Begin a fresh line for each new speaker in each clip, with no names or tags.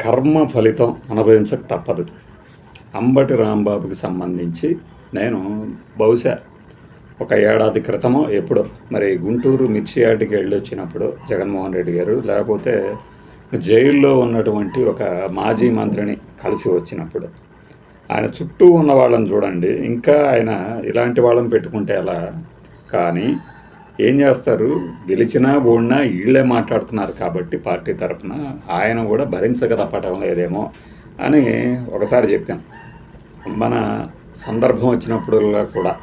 కర్మ ఫలితం అనుభవించక తప్పదు. అంబటి రాంబాబుకి సంబంధించి నేను బహుశా ఒక ఏడాది క్రితమో ఎప్పుడో మరి గుంటూరు మిర్చి యార్డ్కి వెళ్ళి వచ్చినప్పుడు జగన్మోహన్ రెడ్డి గారు లేకపోతే జైల్లో ఉన్నటువంటి ఒక మాజీ మంత్రిని కలిసి వచ్చినప్పుడు ఆయన చుట్టూ ఉన్న వాళ్ళని చూడండి ఇంకా ఆయన ఇలాంటి వాళ్ళని పెట్టుకుంటే ఎలా? కానీ ఏం చేస్తారు? గెలిచినా ఓడినా వీళ్ళే మాట్లాడుతున్నారు కాబట్టి పార్టీ తరఫున ఆయన కూడా భరించక తప్పటం లేదేమో అని ఒకసారి చెప్పాను. మన సందర్భం వచ్చినప్పుడల్లా కూడా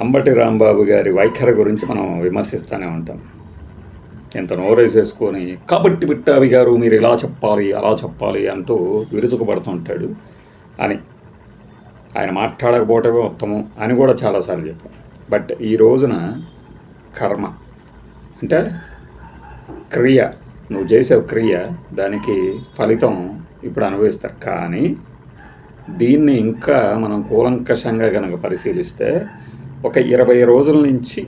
అంబటి రాంబాబు గారి వైఖరి గురించి మనం విమర్శిస్తూనే ఉంటాం. ఎంత నోరేసేసుకొని కాబట్టి బిట్టావి గారు మీరు ఇలా చెప్పాలి అలా చెప్పాలి అంటూ విరుచుకుపడుతుంటాడు అని. ఆయన మాట్లాడకపోవటమే ఉత్తమం అని కూడా చాలాసార్లు చెప్పాను. బట్ ఈ రోజున కర్మ. అంటే క్రియ. నువ్వు చేసే క్రియ దానికి ఫలితం ఇప్పుడు అనుభవిస్తారు. కానీ దీన్ని ఇంకా మనం కూలంకషంగా కనుక పరిశీలిస్తే ఒక ఇరవై రోజుల నుంచి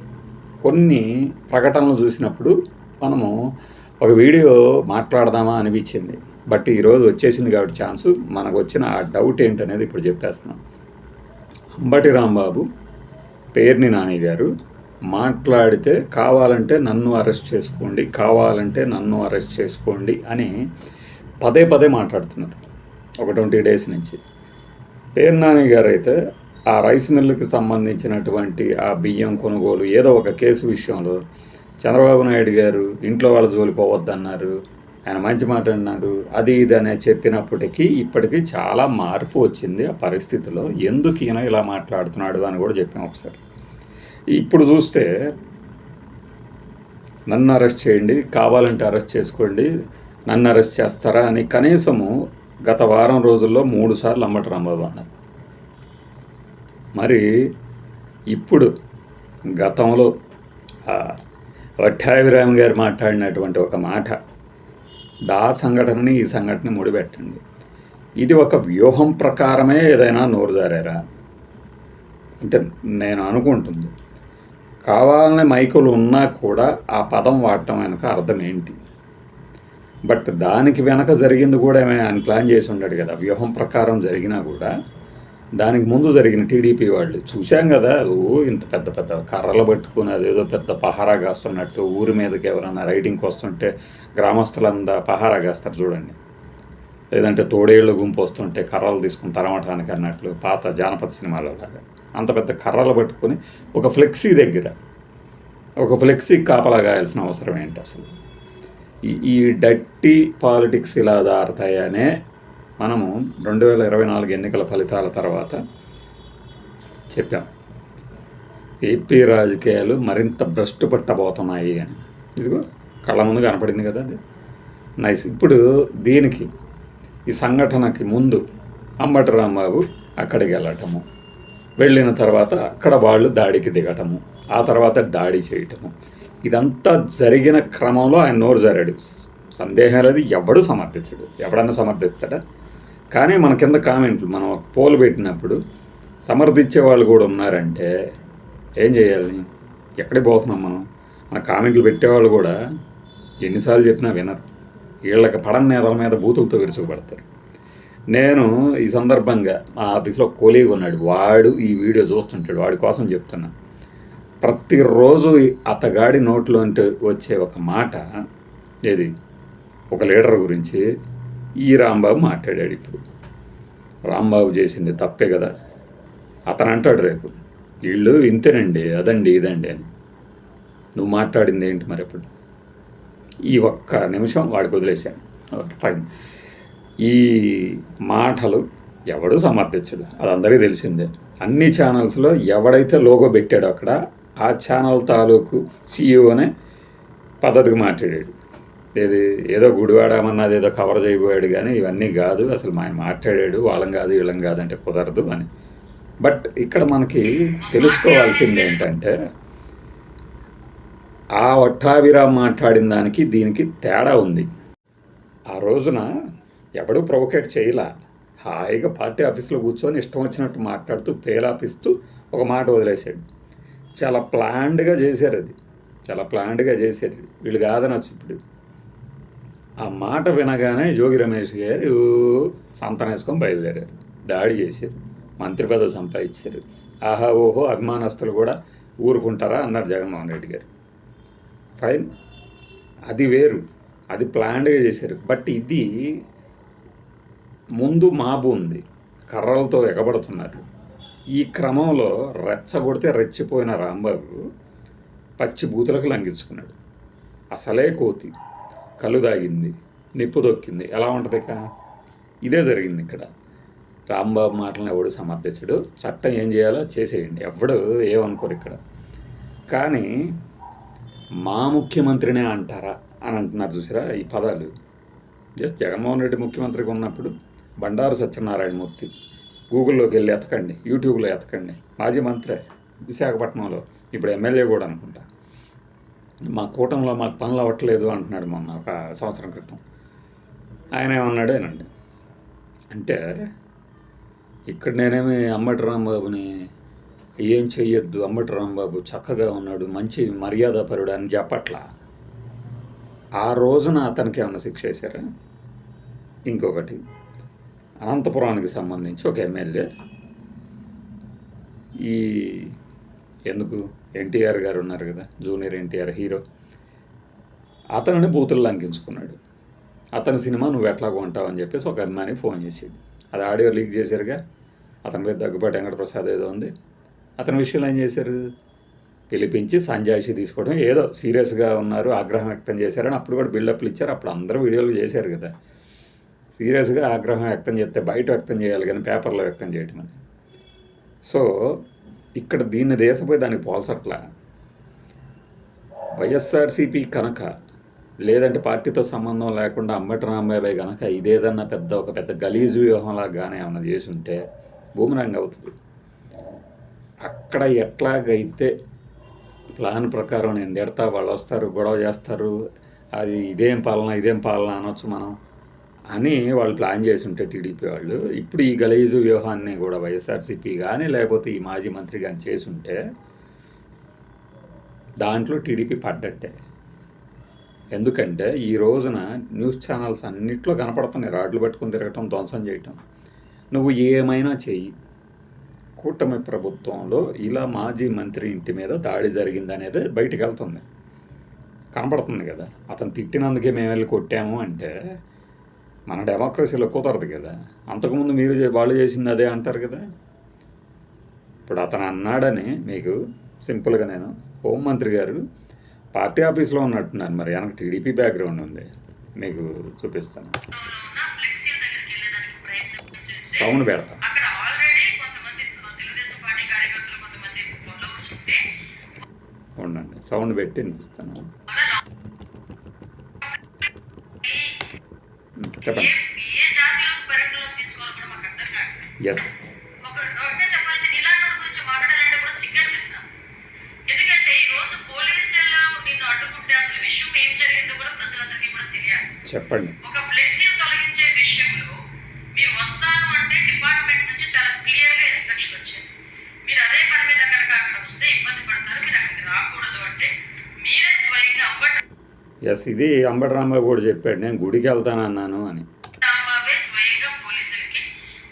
కొన్ని ప్రకటనలు చూసినప్పుడు మనము ఒక వీడియో మాట్లాడదామా అనిపించింది. బట్ ఈరోజు వచ్చేసింది కాబట్టి ఛాన్సు మనకు వచ్చిన ఆ డౌట్ ఏంటనేది ఇప్పుడు చెప్పేస్తున్నాం. అంబటి రాంబాబు పేర్ని నాని గారు మాట్లాడితే కావాలంటే నన్ను అరెస్ట్ చేసుకోండి కావాలంటే నన్ను అరెస్ట్ చేసుకోండి అని పదే పదే మాట్లాడుతున్నారు. ఒక ట్వంటీ డేస్ నుంచి. పేరు నాని గారు అయితే ఆ రైస్ మిల్లుకి సంబంధించినటువంటి ఆ బియ్యం కొనుగోలు ఏదో ఒక కేసు విషయంలో చంద్రబాబు నాయుడు గారు ఇంట్లో వాళ్ళ జోలి పోవద్దన్నారు. ఆయన మంచి మాట అన్నాడు. అది ఇది అనే చెప్పినప్పటికీ ఇప్పటికీ చాలా మార్పు వచ్చింది ఆ పరిస్థితిలో. ఎందుకు ఈయన ఇలా మాట్లాడుతున్నాడు అని కూడా చెప్పాం ఒకసారి. ఇప్పుడు చూస్తే నన్ను అరెస్ట్ చేయండి కావాలంటే అరెస్ట్ చేసుకోండి నన్ను అరెస్ట్ చేస్తారా అని కనీసము గత వారం రోజుల్లో మూడు సార్లు అమ్మటి రాంబాబు అన్నారు. మరి ఇప్పుడు గతంలో వట్టాభిరామ్ గారు మాట్లాడినటువంటి ఒక మాట దా సంఘటనని ఈ సంఘటన ముడిపెట్టండి. ఇది ఒక వ్యూహం ప్రకారమే ఏదైనా నోరు జారారా? అంటే నేను అనుకుంటుంది కావాలనే మైకులు ఉన్నా కూడా ఆ పదం వాడటం వెనక అర్థం ఏంటి? బట్ దానికి వెనక జరిగింది కూడా ఏమైనా ఆయన ప్లాన్ చేసి ఉన్నాడు కదా. వ్యూహం ప్రకారం జరిగినా కూడా దానికి ముందు జరిగిన టీడీపీ వాళ్ళు చూశాం కదా. ఓ ఇంత పెద్ద పెద్ద కర్రలు పట్టుకుని అదేదో పెద్ద పహారా కాస్తున్నట్టు ఊరి మీదకి ఎవరైనా రైడింగ్కి వస్తుంటే గ్రామస్తులందా పహారా కాస్తారు చూడండి. లేదంటే తోడేళ్ళు గుంపు వస్తుంటే కర్రలు తీసుకుని తరమటానికి అన్నట్లు పాత జానపద సినిమాలలాగా. అంత పెద్ద కర్రలు పట్టుకొని ఒక ఫ్లెక్సీ దగ్గర ఒక ఫ్లెక్సీ కాపలా కాయాల్సిన అవసరం ఏంటి అసలు? ఈ ఈ డట్టి పాలిటిక్స్ ఇలా దారుతాయనే మనము రెండు వేల ఇరవై నాలుగు ఎన్నికల ఫలితాల తర్వాత చెప్పాం. ఏపీ రాజకీయాలు మరింత భ్రష్టు పట్టబోతున్నాయి అని. ఇదిగో కళ్ళ ముందు కనపడింది కదా అది. నైస్. ఇప్పుడు దీనికి ఈ సంఘటనకి ముందు అంబటి రాంబాబు అక్కడికి వెళ్ళటము. వెళ్ళిన తర్వాత అక్కడ వాళ్ళు దాడికి దిగటము ఆ తర్వాత దాడి చేయటము. ఇదంతా జరిగిన క్రమంలో ఆయన నోరు జారాడు. సందేహం లేదు ఎవడు సమర్థించడు. ఎవడన్నా సమర్థిస్తాడా? కానీ మన కింద కామెంట్లు మనం ఒక పోల్ పెట్టినప్పుడు సమర్థించే వాళ్ళు కూడా ఉన్నారంటే ఏం చేయాలి? ఎక్కడికి పోతున్నాం మనం? మన కామెంట్లు పెట్టేవాళ్ళు కూడా ఎన్నిసార్లు చెప్పినా వినరు. వీళ్ళకి పడని నేతల మీద బూతులతో విరుచుకుపడతారు. నేను ఈ సందర్భంగా మా ఆఫీస్లో కోలీగ్ ఉన్నాడు. వాడు ఈ వీడియో చూస్తుంటాడు. వాడి కోసం చెప్తున్నా. ప్రతిరోజు అతగాడి నోట్లోంటి వచ్చే ఒక మాట ఏది? ఒక లీడర్ గురించి ఈ రాంబాబు మాట్లాడాడు ఇప్పుడు. రాంబాబు చేసింది తప్పే కదా? అతను అంటాడు రేపు వీళ్ళు ఇంతేనండి అదండి ఇదండి అని. నువ్వు మాట్లాడింది ఏంటి మరి ఇప్పుడు ఈ ఒక్క నిమిషం వాడికి వదిలేశాను. Okay, fine. ఈ మాటలు ఎవడు సమర్థించడు. అది అందరికీ తెలిసిందే. అన్ని ఛానల్స్లో ఎవడైతే లోగో పెట్టాడో అక్కడ ఆ ఛానల్ తాలూకు సీఈఓనే పద్ధతికి మాట్లాడాడు. ఏది ఏదో గుడివాడమన్నది ఏదో కవర్ చేయబోయాడు కానీ ఇవన్నీ కాదు అసలు ఆయన మాట్లాడాడు వాళ్ళం కాదు వీళ్ళం కాదు అంటే కుదరదు అని. బట్ ఇక్కడ మనకి తెలుసుకోవాల్సింది ఏంటంటే ఆ వట్టావిరా మాట్లాడిన దానికి దీనికి తేడా ఉంది. ఆ రోజున ఎవడూ ప్రొవోకేట్ చేయలా. హాయిగా పార్టీ ఆఫీస్లో కూర్చొని ఇష్టం వచ్చినట్టు మాట్లాడుతూ పేలాపిస్తూ ఒక మాట వదిలేశాడు. చాలా ప్లాన్డ్గా చేశారు అది. చాలా ప్లాన్డ్గా చేశారు. వీళ్ళు కాదనొచ్చు ఇప్పుడు. ఆ మాట వినగానే జోగి రమేష్ గారు సంతనం వేసుకొని బయలుదేరారు. దాడి చేశారు. మంత్రి పదవి సంపాదించారు. ఆహా ఓహో అభిమానస్తులు కూడా ఊరుకుంటారా అన్నారు జగన్మోహన్ రెడ్డి గారు. ఫైన్. అది వేరు. అది ప్లాన్డ్గా చేశారు. బట్ ఇది ముందు మాబు ఉంది కర్రలతో ఎగబడుతున్నారు ఈ క్రమంలో రెచ్చగొడితే రెచ్చిపోయిన రాంబాబు పచ్చి బూతులకు లంఘించుకున్నాడు అసలే కోతి కళ్ళు దాగింది నిప్పు దొక్కింది ఎలా ఉంటుంది కా ఇదే జరిగింది ఇక్కడ. రాంబాబు మాటలను ఎవడు సమర్థించడు. చట్టం ఏం చేయాలో చేసేయండి. ఎవడు ఏమనుకోరు ఇక్కడ. కానీ మా ముఖ్యమంత్రినే అంటారా అని అంటున్నారు చూసారా ఈ పదాలు. జస్ట్ జగన్మోహన్ రెడ్డి ముఖ్యమంత్రిగా ఉన్నప్పుడు బండారు సత్యనారాయణమూర్తి. గూగుల్లోకి వెళ్ళి ఎతకండి యూట్యూబ్లో ఎతకండి. మాజీ మంత్రి విశాఖపట్నంలో ఇప్పుడు ఎమ్మెల్యే కూడా అనుకుంటా. మా కూటంలో మాకు పనులు అవ్వట్లేదు అంటున్నాడు మొన్న ఒక సంవత్సరం క్రితం. ఆయన ఏమన్నాడు ఏనండి అంటే ఇక్కడ నేనేమి అమ్మటి రాంబాబుని ఏం చెయ్యొద్దు అమ్మటి రాంబాబు చక్కగా ఉన్నాడు మంచి మర్యాదపరుడు అని చెప్పట్లా. ఆ రోజున అతనికి ఏమైనా శిక్ష వేశారా? ఇంకొకటి అనంతపురానికి సంబంధించి ఒక ఎమ్మెల్యే. ఈ ఎందుకు? ఎన్టీఆర్ గారు ఉన్నారు కదా జూనియర్ ఎన్టీఆర్ హీరో. అతనిని బూతులు లంకించుకున్నాడు. అతని సినిమా నువ్వు ఎట్లా కొంటావు అని చెప్పేసి ఒక అభిమాని ఫోన్ చేసాడు అది ఆడియో లీక్ చేశారుగా. అతని మీద దగ్గుబాటి వెంకటప్రసాద్ ఏదో ఉంది. అతని విషయంలో ఏం చేశారు? పిలిపించి సంజాయిషి తీసుకోవడం. ఏదో సీరియస్గా ఉన్నారు ఆగ్రహం వ్యక్తం చేశారని అప్పుడు కూడా బిల్డప్లు ఇచ్చారు. అప్పుడు అందరూ వీడియోలు చేశారు కదా. సీరియస్గా ఆగ్రహం వ్యక్తం చేస్తే బయట వ్యక్తం చేయాలి కానీ పేపర్లో వ్యక్తం చేయటం అని సో ఇక్కడ దీన్ని దేశపోయి దానికి పోల్సట్ల వైఎస్ఆర్సీపీ కనుక లేదంటే పార్టీతో సంబంధం లేకుండా అంబటి రాంబాబాయ్ కనుక ఇదేదన్నా పెద్ద ఒక పెద్ద గలీజు వ్యూహంలాగా కానీ ఏమైనా చేసి ఉంటే బూమరంగ్ అవుతుంది. అక్కడ ఎట్లాగైతే ప్లాన్ ప్రకారం నేను తిడతా వాళ్ళు వస్తారు గొడవ చేస్తారు అది ఇదేం పాలన ఇదేం పాలన అనొచ్చు మనం. అని వాళ్ళు ప్లాన్ చేసి ఉంటే టీడీపీ వాళ్ళు. ఇప్పుడు ఈ గలీజు వ్యూహాన్ని కూడా వైఎస్ఆర్సీపీ కానీ లేకపోతే ఈ మాజీ మంత్రి కానీ చేసుంటే దాంట్లో టీడీపీ పడ్డట్టే. ఎందుకంటే ఈ రోజున న్యూస్ ఛానల్స్ అన్నిట్లో కనపడుతున్నాయి. రాడ్లు పట్టుకుని తిరగటం ధ్వంసం చేయటం. నువ్వు ఏమైనా చెయ్యి. కూటమి ప్రభుత్వంలో ఇలా మాజీ మంత్రి ఇంటి మీద దాడి జరిగిందనేది బయటకు వెళ్తుంది. కనపడుతుంది కదా. అతను తిట్టినందుకే మేము వెళ్ళి కొట్టాము అంటే మన డెమోక్రసీలో కుదరదు కదా. అంతకుముందు మీరు వాళ్ళు చేసింది అదే అంటారు కదా. ఇప్పుడు అతను అన్నాడని మీకు సింపుల్గా నేను హోంమంత్రి గారు పార్టీ ఆఫీస్లో ఉన్నట్టున్నారు. మరి వెనక టీడీపీ బ్యాక్గ్రౌండ్ ఉంది. మీకు చూపిస్తాను. సౌండ్ పెడతాను ఉండండి. సౌండ్ పెట్టి వినిపిస్తాను.
కూడా తెలియాలి.
చెప్పండి
ఒక ఫ్లెక్సీ తొలగించే విషయంలో మీరు వస్తాను అంటే డిపార్ట్మెంట్ నుంచి చాలా క్లియర్గా ఇన్స్ట్రక్షన్ వచ్చాయి మీరు అదే పని మీద కనుక అక్కడ వస్తే ఇబ్బంది పడతారు మీరు అక్కడికి రాకూడదు అంటే మీరే స్వయంగా అవ్వట
ఎస్ ఇది అంబటి రాంబాబు కూడా చెప్పాడు నేను గుడికి వెళ్తాను అన్నాను అని.
రాంబాబే స్వయంగా పోలీసులకి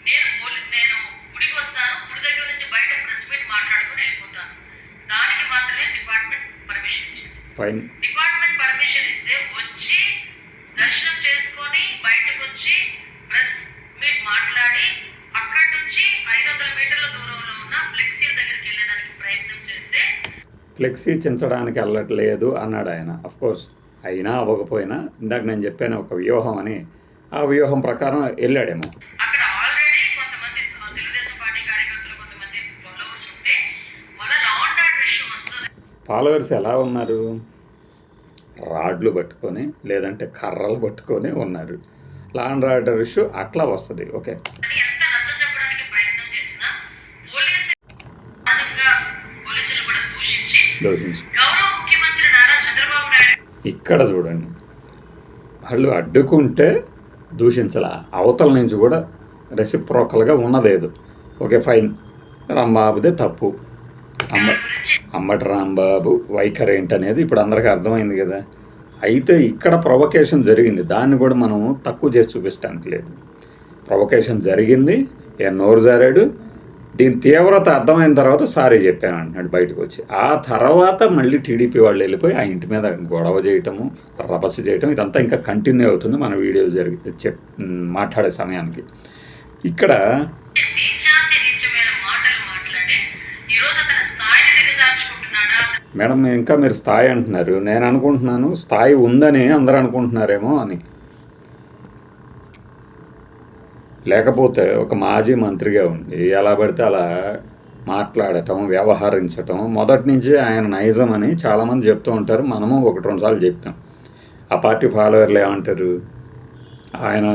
నేను పోలీ నేను గుడికి వస్తాను గుడి దగ్గర నుంచి బయట ప్రెస్ మీట్ మాట్లాడుకుని వెళ్ళిపోతాను. దానికి మాత్రమే డిపార్ట్మెంట్ పర్మిషన్ ఇచ్చింది.
ఫైన్
డిపార్ట్మెంట్ పర్మిషన్ ఇస్తే వచ్చి దర్శనం చేసుకొని బయటకు వచ్చి ప్రెస్ మీట్ మాట్లాడి అక్కడి నుంచి ఐదు వందల మీటర్ల దూరంలో ఉన్న ఫ్లెక్సీల దగ్గరికి వెళ్ళేదానికి ప్రయత్నం చేస్తే
ఫ్లెక్సీ చించడానికి వెళ్ళట్లేదు అన్నాడు ఆయన అఫ్ కోర్స్ అయినా అవ్వకపోయినా ఇందాక నేను చెప్పాను ఒక వ్యూహం అని ఆ వ్యూహం ప్రకారం వెళ్ళాడేమో.
ఫాలోవర్స్
ఎలా ఉన్నారు? రాడ్లు పట్టుకొని లేదంటే కర్రలు పట్టుకొని ఉన్నారు. లాండ్ ఆర్డర్ ఇష్యూ అట్లా వస్తుంది ఓకే.
అని
ఇక్కడ చూడండి. వాళ్ళు అడ్డుకుంటే దూషించాల. అవతల నుంచి కూడా రెసిప్రోకల్గా ఉన్నదేదు. ఓకే ఫైన్ రాంబాబుదే తప్పు. అమ్మ అమ్మటి రాంబాబు వైఖరి ఏంటనేది ఇప్పుడు అందరికీ అర్థమైంది కదా. అయితే ఇక్కడ ప్రొవకేషన్ జరిగింది. దాన్ని కూడా మనం తక్కువ చేసి చూపించడానికి లేదు. ప్రొవకేషన్ జరిగింది. ఏ నోరు జారాడు. దీని తీవ్రత అర్థమైన తర్వాత సారీ చెప్పాను అంటున్నాడు బయటకు వచ్చి ఆ తర్వాత మళ్ళీ టీడీపీ వాళ్ళు వెళ్ళిపోయి ఆ ఇంటి మీద గొడవ చేయటము రభస చేయటం ఇదంతా ఇంకా కంటిన్యూ అవుతుంది మన వీడియో జరిగి చెప్ మాట్లాడే సమయానికి. ఇక్కడ మేడం ఇంకా మీరు స్థాయి అంటున్నారు. నేను అనుకుంటున్నాను స్థాయి ఉందని అందరూ అనుకుంటున్నారేమో అని. లేకపోతే ఒక మాజీ మంత్రిగా ఉండి ఎలా పడితే అలా మాట్లాడటం వ్యవహరించటం మొదటి నుంచి ఆయన నైజం అని చాలామంది చెప్తూ ఉంటారు. మనము ఒకటి రెండు సార్లు చెప్తాం. ఆ పార్టీ ఫాలోవర్లు ఏమంటారు? ఆయన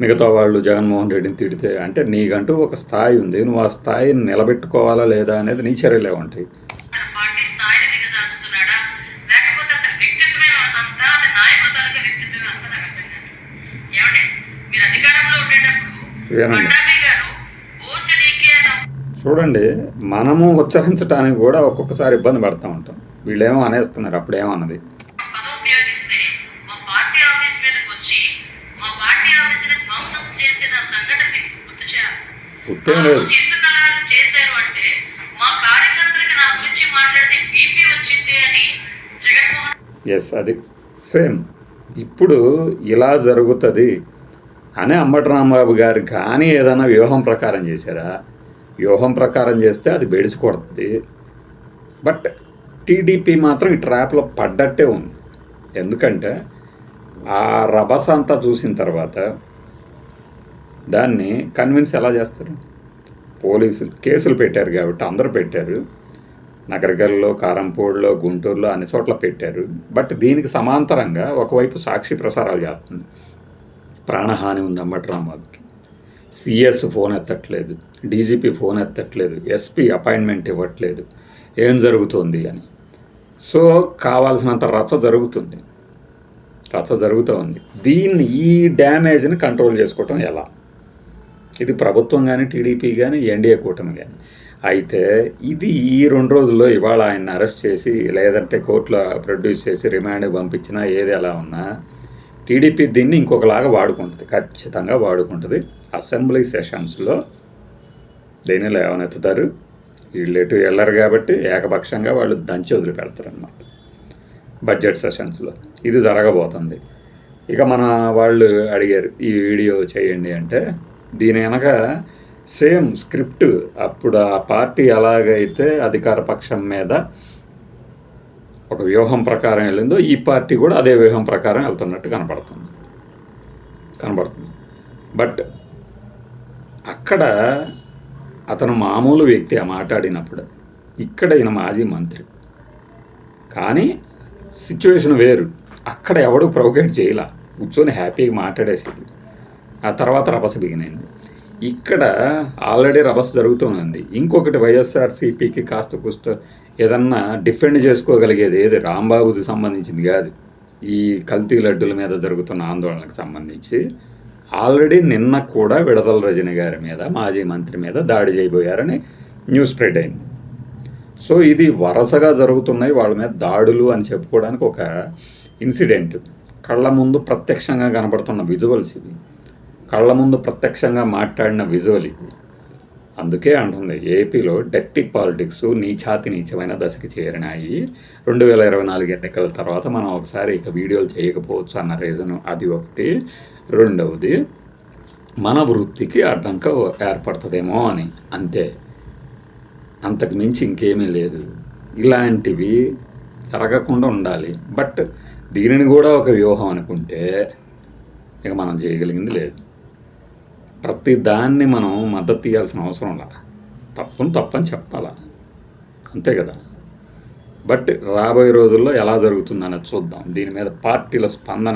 మిగతా వాళ్ళు జగన్మోహన్ రెడ్డిని తిడితే అంటే నీకంటూ ఒక స్థాయి ఉంది. నువ్వు ఆ స్థాయిని నిలబెట్టుకోవాలా లేదా అనేది నీ చర్యలే ఉంటాయి
తన పార్టీ స్థాయిని దిగజార్చుతున్నాడా లేకపోతే అతని వ్యక్తిత్వమే అంతా అతని నాయకుడు తాలూకా వ్యక్తిత్వమే అంతా నాకు అర్థం కాదు ఏమండి మీరు అధికారంలో ఉండేటప్పుడు
వినండి.
పట్టాభి గారు ఓసిడీకే అన్న
చూడండి మనము ఉచ్చరించడానికి కూడా ఒక్కొక్కసారి ఇబ్బంది పడుతూ ఉంటాం. వీళ్ళేమో అనేస్తున్నారు అప్పుడేమన్నది?
గుర్తు
లేదు.
చేశారు అంటే మా కార్యకర్తలకి నా గురించి మాట్లాడితే బీపీ వచ్చింది అని జగన్మోహన్
ఎస్ అది సేమ్. ఇప్పుడు ఇలా జరుగుతుంది. అనే అంబటి రాంబాబు గారు కానీ ఏదైనా వ్యూహం ప్రకారం చేశారా? వ్యూహం ప్రకారం చేస్తే అది బెడిసి కొడుతుంది బట్ టీడీపీ మాత్రం ఈ ట్రాప్లో పడ్డట్టే ఉంది. ఎందుకంటే ఆ రభస అంతా చూసిన తర్వాత దాన్ని కన్విన్స్ ఎలా చేస్తారు? పోలీసులు కేసులు పెట్టారు కాబట్టి అందరూ పెట్టారు. నగరగల్లో కారంపూడిలో గుంటూరులో అన్ని చోట్ల పెట్టారు. బట్ దీనికి సమాంతరంగా ఒకవైపు సాక్షి ప్రసారాలు చేస్తుంది. ప్రాణహాని ఉంది అంబటి సిఎస్ ఫోన్ ఎత్తట్లేదు డీజీపీ ఫోన్ ఎత్తట్లేదు ఎస్పీ అపాయింట్మెంట్ ఇవ్వట్లేదు ఏం జరుగుతోంది అని. సో కావాల్సినంత రచ్చ జరుగుతుంది. రచ్చ జరుగుతూ ఉంది. దీన్ని ఈ డ్యామేజ్ని కంట్రోల్ చేసుకోవటం ఎలా? ఇది ప్రభుత్వం కానీ టీడీపీ కానీ ఎన్డీఏ కూటమి కానీ అయితే ఇది ఈ రెండు రోజుల్లో ఇవాళ ఆయన అరెస్ట్ చేసి లేదంటే కోర్టులో ప్రొడ్యూస్ చేసి రిమాండ్ పంపించినా ఏది ఎలా ఉన్నా టీడీపీ దీన్ని ఇంకొకలాగా వాడుకుంటుంది ఖచ్చితంగా వాడుకుంటుంది. అసెంబ్లీ సెషన్స్లో దీన్ని లేవనెత్తుతారు. వీళ్ళు ఎటు వెళ్ళరు కాబట్టి ఏకపక్షంగా వాళ్ళు దంచి వదిలిపెడతారు అన్నమాట బడ్జెట్ సెషన్స్లో ఇది జరగబోతుంది. ఇక మన వాళ్ళు అడిగారు ఈ వీడియో చేయండి అంటే దీని వెనక సేమ్ స్క్రిప్ట్ అప్పుడు ఆ పార్టీ ఎలాగైతే అధికార పక్షం మీద ఒక వ్యూహం ప్రకారం వెళ్ళిందో ఈ పార్టీ కూడా అదే వ్యూహం ప్రకారం వెళ్తున్నట్టు కనపడుతుంది కనబడుతుంది. బట్ అక్కడ అతను మామూలు వ్యక్తి ఆ మాట్లాడినప్పుడు ఇక్కడ ఈయన మాజీ మంత్రి. కానీ సిచ్యువేషన్ వేరు. అక్కడ ఎవడు ప్రొవోకేట్ చేయాల. కూర్చొని హ్యాపీగా మాట్లాడేసేది. ఆ తర్వాత రపస బిగినైంది. ఇక్కడ ఆల్రెడీ రభస జరుగుతూనే ఇంకొకటి వైఎస్ఆర్సీపీకి కాస్త కుస్త ఏదన్నా డిఫెండ్ చేసుకోగలిగేది ఏది? రాంబాబుది సంబంధించింది కాదు. ఈ కల్తీ లడ్డుల మీద జరుగుతున్న ఆందోళనకు సంబంధించి ఆల్రెడీ నిన్న కూడా విడదల రజని గారి మీద మాజీ మంత్రి మీద దాడి చేయబోయారని న్యూస్ స్ప్రెడ్ అయింది. సో ఇది వరుసగా జరుగుతున్నాయి వాళ్ళ మీద దాడులు అని చెప్పుకోవడానికి ఒక ఇన్సిడెంట్. కళ్ళ ముందు ప్రత్యక్షంగా కనబడుతున్న విజువల్స్ ఇవి. కళ్ళ ముందు ప్రత్యక్షంగా మాట్లాడిన విజువల్ ఇది అందుకే అంటుంది ఏపీలో డెట్టి పాలిటిక్స్ నీచాతి నీచమైన దశకి చేరినాయి. రెండు వేల ఇరవై నాలుగు ఎన్నికల తర్వాత మనం ఒకసారి ఇక వీడియోలు చేయకపోవచ్చు అన్న రీజన్ అది ఒకటి. రెండవది మన వృత్తికి అడ్డంక ఏర్పడుతుందేమో అని. అంతే. అంతకు మించి ఇంకేమీ లేదు. ఇలాంటివి జరగకుండా ఉండాలి. బట్ దీనిని కూడా ఒక వ్యూహం అనుకుంటే ఇక మనం చేయగలిగింది లేదు. ప్రతి దాన్ని మనం మద్దతు తీయాల్సిన అవసరం లా తప్పును తప్పని చెప్పాలా. అంతే కదా. బట్ రాబోయే రోజుల్లో ఎలా జరుగుతుందనేది చూద్దాం. దీని మీద పార్టీల స్పందన